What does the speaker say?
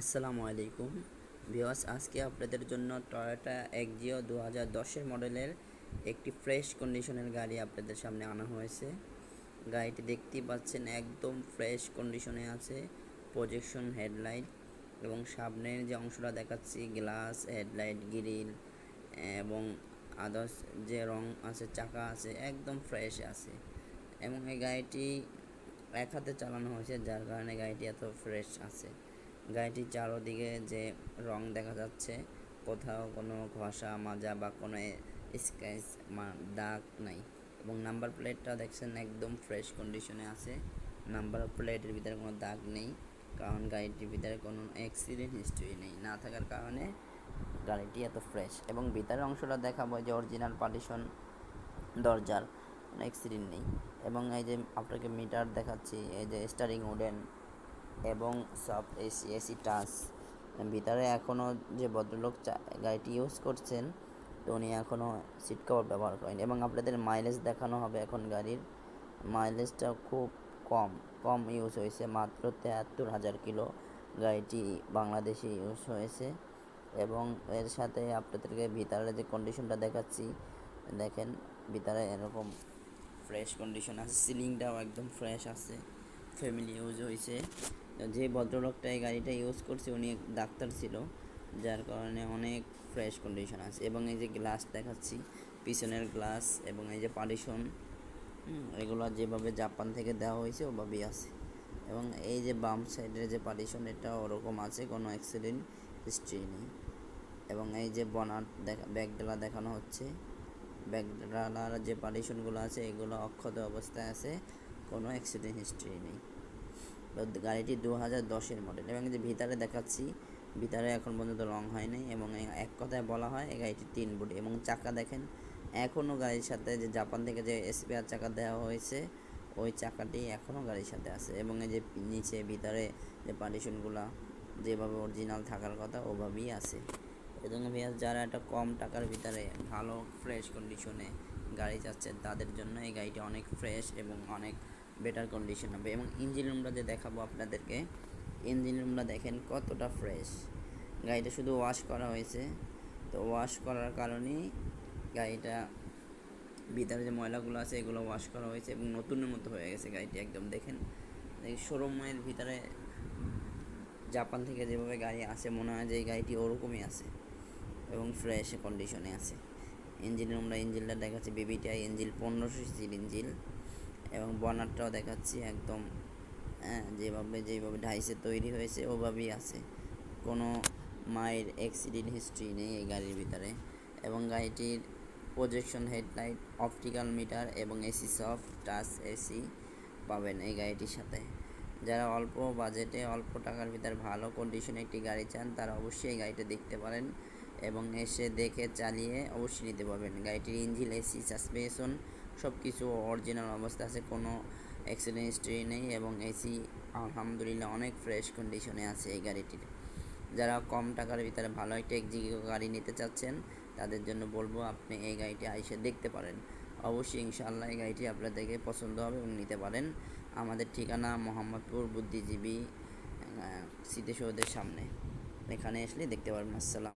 আসসালামু আলাইকুম। ভিওয়াস আজকে আপনাদের জন্য টয়োটা এক্সিও দু হাজার দশের মডেলের একটি ফ্রেশ কন্ডিশনের গাড়ি আপনাদের সামনে আনা হয়েছে। গাড়িটি দেখতেই পাচ্ছেন একদম ফ্রেশ কন্ডিশনে আছে প্রজেকশন হেডলাইট এবং সামনের যে অংশটা দেখাচ্ছি গ্লাস হেডলাইট গ্রিল এবং আদার্স যে রং আছে, চাকা আছে, একদম ফ্রেশ আছে। এবং এই গাড়িটি এক হাতে চালানো হয়েছে, যার কারণে গাড়িটি এত ফ্রেশ আছে। গাড়িটির চারোদিকে যে রং দেখা যাচ্ছে, কোথাও কোনো ঘষা, মাজা বা কোনো স্ক্র্যাচ দাগ নাই এবং নাম্বার প্লেটটা দেখছেন একদম ফ্রেশ কন্ডিশনে আছে। নাম্বার প্লেটের ভিতরে কোনো দাগ নেই, কারণ গাড়িটির ভিতরে কোনো অ্যাক্সিডেন্ট হিস্ট্রি নেই। না থাকার কারণে গাড়িটি এত ফ্রেশ এবং ভিতরের অংশটা দেখাবো যে অরিজিনাল পার্টিশন দরজার অ্যাক্সিডেন্ট নেই এবং এই যে আপনাকে মিটার দেখাচ্ছি, এই যে স্টারিং উডেন এবং সব এসি এসি টাচ ভিতরে এখনও যে ভদ্রলোক গাড়িটি ইউজ করছেন, তো উনি এখনও সিট কভার ব্যবহার করেন এবং আপনাদের মাইলেজ দেখানো হবে এখন গাড়ির। মাইলেজটা খুব কম কম ইউজ হয়েছে। মাত্র তেহাত্তর হাজার কিলো গাড়িটি বাংলাদেশে ইউজ হয়েছে। এবং এর সাথে আপনাদেরকে ভিতরে যে কন্ডিশনটা দেখাচ্ছি, দেখেন, ভিতরে এরকম ফ্রেশ কন্ডিশন আছে। সিলিংটাও একদম ফ্রেশ আছে। ফ্যামিলি ইউজ হয়েছে। যে ভদ্রলোকটা এই গাড়িটা ইউজ করছে, উনি ডাক্তার ছিল, যার কারণে অনেক ফ্রেশ কন্ডিশন আছে। এবং এই যে গ্লাস দেখাচ্ছি, পিছনের গ্লাস এবং এই যে পার্টিশন এগুলো যেভাবে জাপান থেকে দেওয়া হয়েছে, ওভাবেই আছে। এবং এই যে বাম সাইডের যে পার্টিশন এটা ওরকম আছে, কোনো অ্যাক্সিডেন্ট হিস্ট্রি নেই। এবং এই যে বনাট দেখা ব্যাগডালা দেখানো হচ্ছে ব্যাগডালার যে পার্টিশনগুলো আছে, এগুলো অক্ষত অবস্থায় আছে। কোনো অ্যাক্সিডেন্ট হিস্ট্রি নেই। গাড়িটি দু হাজার দশের মডেল এবং যে ভিতরে দেখাচ্ছি, ভিতরে এখন পর্যন্ত রং হয়নি এবং এক কথায় বলা হয়, এই গাড়িটি তিন বডি এবং চাকা দেখেন এখনও গাড়ির সাথে যে জাপান থেকে যে স্পেয়ার চাকা দেওয়া হয়েছে, ওই চাকাটি এখনও গাড়ির সাথে আছে। এবং এই যে নিচে, ভিতরে যে পার্টিশনগুলো যেভাবে অরিজিনাল থাকার কথা, ওভাবেই আছে। এবং ভিয়াস যারা একটা কম টাকার ভিতরে ভালো ফ্রেশ কন্ডিশনে গাড়ি চাচ্ছেন তাদের জন্য এই গাড়িটি অনেক ফ্রেশ এবং অনেক বেটার কন্ডিশন হবে। এবং ইঞ্জিন রুমটা যে দেখাবো আপনাদেরকে ইঞ্জিন রুমটা দেখেন কতটা ফ্রেশ গাড়িটা শুধু ওয়াশ করা হয়েছে। তো ওয়াশ করার কারণেই গাড়িটা ভিতরে যে ময়লাগুলো আছে, এগুলো ওয়াশ করা হয়েছে এবং নতুনের মতো হয়ে গেছে গাড়িটি একদম। দেখেন শোরুমের ভিতরে জাপান থেকে যেভাবে গাড়ি আসে, মনে হয় যে এই গাড়িটি ওরকমই আছে এবং ফ্রেশ কন্ডিশনে আছে। ইঞ্জিন আমরা ইঞ্জিনটা দেখাচ্ছি বিবিটিআই ইঞ্জিন পনেরোশো সিসির ইঞ্জিন এবং বনারটাও দেখাচ্ছি একদম হ্যাঁ যেভাবে যেভাবে ঢাইসে তৈরি হয়েছে, ওভাবেই আছে। কোনো মায়ের অ্যাক্সিডেন্ট হিস্ট্রি নেই এই গাড়ির ভিতরে। এবং গাড়িটির প্রজেকশন হেডলাইট অপটিক্যাল মিটার এবং এসি সফট টাচ এসি পাবেন এই গাড়িটির সাথে। যারা অল্প বাজেটে অল্প টাকার ভিতরে ভালো কন্ডিশনে একটি গাড়ি চান, তারা অবশ্যই এই গাড়িটা দেখতে পারেন এবং এসে দেখে চালিয়ে অবশ্যই নিতে পারবেন। গাড়িটির ইঞ্জিন এসি সাসপেনশন সব কিছু অরিজিনাল অবস্থা আছে, কোনো অ্যাক্সিডেন্ট হিস্ট্রি নেই এবং এসি আলহামদুলিল্লাহ অনেক ফ্রেশ কন্ডিশনে আছে এই গাড়িটির। যারা কম টাকার ভিতরে ভালো একটা এক্সিকিউ গাড়ি নিতে চাচ্ছেন, তাদের জন্য বলব আপনি এই গাড়িটি আইসে দেখতে পারেন। অবশ্যই ইনশাআল্লাহ এই গাড়িটি আপনাদেরকে পছন্দ হবে এবং নিতে পারেন। আমাদের ঠিকানা মোহাম্মদপুর বুদ্ধিজীবী স্মৃতিসৌধের সামনে। এখানে আসলে দেখতে পারবেন। আসসালাম।